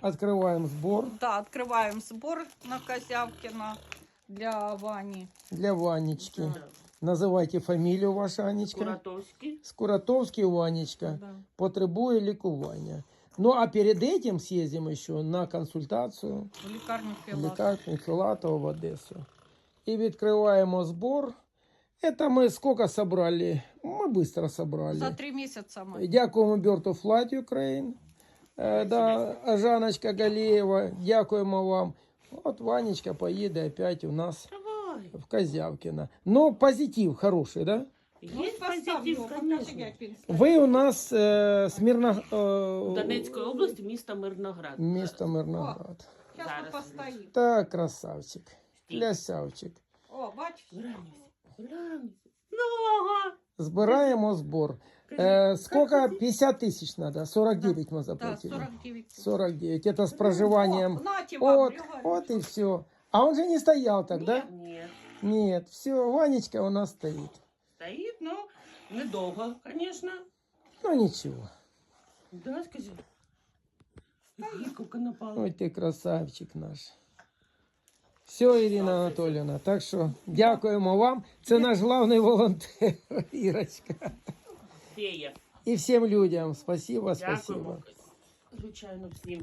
открываем сбор Да, открываем сбор на Козявкина для Вани. для Ванечки. Да. Називайте фамілію ваша Анечка. Куратовський. Скуратовський Ванечка Да. потребує лікування. Ну а перед этим съездим еще на консультацію В лікарню в Філат. лікарню Філатова в Одесу. І відкриваємо збор. Это мы сколько собрали? Мы быстро собрали. За три місяці ми. Дякуємо Берту Флат Ukraine. Е, да, Жаночка Галієва, дякуємо вам. От Ванечка поїде опять у нас Давай. в Козявкино. Но позитив хороший, да? Є Ну, постав позитив, його, покажи, конечно. як він стоїть. Ви у нас е, з Мирно... В е, Донецької області, місто Мирноград. місто Мирноград. Зараз ми Зараз. постоїмо. Так, красавчик. Стій. Лясявчик. О, бачиш? Граніся, граніся. Нога. Збираємо збор. Е, сколько? 50 тисяч треба. 49 ми Так, заплатили. 49. 49. Это с проживанием. О, нате вам, Вот, Григорій. вот и все. А он же не стоял тогда? Ні. Нет, все, Ванечка у нас стоит. Стоїть, ну, недовго, звісно. Ну ничего. Да, скажи. Сколько напало. Ой, ты красавчик наш. Все, Ірина Анатоліївна. Так що дякуємо вам. Це наш главний волонтер, Ірочка. Фея. І всім людям. Спасибо, спасибо. Звичайно, всім.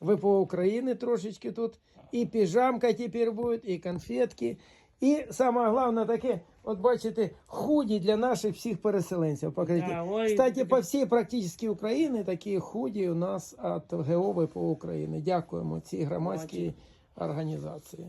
Ви по Україні трошечки тут. І піжамка тепер буде, і конфетки. І саме головне таке, от бачите, худі для наших всіх переселенців. Да, ой, Кстати, по всій практично Україні такі худі у нас від ГО по Україні. Дякуємо цій громадській організації.